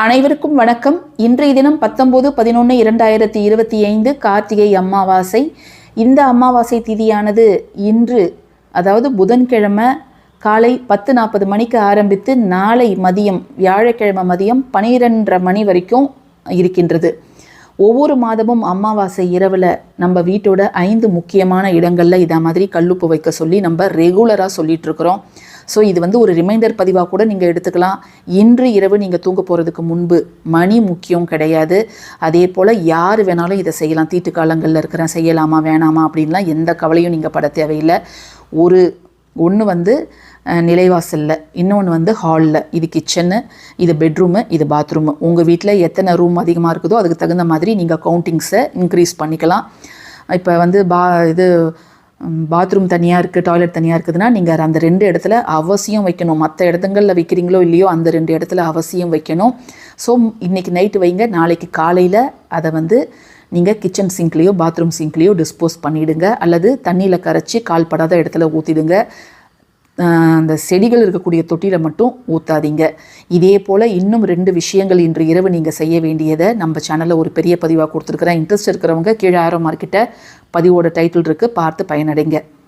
அனைவருக்கும் வணக்கம். இன்றைய தினம் பத்தொம்போது பதினொன்று இரண்டாயிரத்தி இருபத்தி ஐந்து கார்த்திகை அமாவாசை. இந்த அமாவாசை திதியானது இன்று அதாவது புதன்கிழமை காலை பத்து நாற்பது மணிக்கு ஆரம்பித்து நாளை மதியம் வியாழக்கிழமை மதியம் பனிரெண்டரை மணி வரைக்கும் இருக்கின்றது. ஒவ்வொரு மாதமும் அமாவாசை இரவில் நம்ம வீட்டோட ஐந்து முக்கியமான இடங்களில் இதை மாதிரி கல்லுப்பு வைக்க சொல்லி நம்ம ரெகுலராக சொல்லிகிட்ருக்குறோம் இருக்கிறோம். ஸோ இது வந்து ஒரு ரிமைண்டர் பதிவாக கூட நீங்கள் எடுத்துக்கலாம். இன்று இரவு நீங்கள் தூங்க போகிறதுக்கு முன்பு மணி முக்கியம் கிடையாது. அதே போல் யார் வேணாலும் இதை செய்யலாம். தீட்டு காலங்களில் இருக்கிறேன் செய்யலாமா வேணாமா அப்படின்லாம் எந்த கவலையும் நீங்கள் பட தேவையில்லை. ஒரு ஒன்று வந்து நிலைவாசலில். இன்னொன்று வந்து ஹாலில் இது கிச்சனு இது பெட்ரூமு இது பாத்ரூமு உங்கள் வீட்டில் எத்தனை ரூம் அதிகமாக இருக்குதோ அதுக்கு தகுந்த மாதிரி நீங்கள் கவுண்டிங்ஸை இன்க்ரீஸ் பண்ணிக்கலாம். இப்போ வந்து பா இது பாத்ரூம் தனியாக இருக்குது டாய்லெட் தனியாக இருக்குதுன்னா நீங்கள் அந்த ரெண்டு இடத்துல அவசியம் வைக்கணும். மற்ற இடத்துங்களில் வைக்கிறீங்களோ இல்லையோ அந்த ரெண்டு இடத்துல அவசியம் வைக்கணும். ஸோ இன்றைக்கி நைட்டு வைங்க நாளைக்கு காலையில் அதை வந்து நீங்கள் கிச்சன் சிங்க்லேயோ பாத்ரூம் சிங்க்லேயோ டிஸ்போஸ் பண்ணிவிடுங்க அல்லது தண்ணியில் கரைச்சி கால்படாத இடத்துல ஊற்றிடுங்க அந்த செடிகள் இருக்கக்கூடிய தொட்டியில் மட்டும் ஊற்றாதீங்க இதே போல் இன்னும் ரெண்டு விஷயங்கள் இன்று இரவு நீங்கள் செய்ய வேண்டியதை நம்ம சேனலில் ஒரு பெரிய பதிவாக கொடுத்துருக்குறேன். இன்ட்ரெஸ்ட் இருக்கிறவங்க கீழே ஆரோ மார்க்கிட்ட பதிவோட டைட்டில் இருக்குது பார்த்து பயனடைங்க.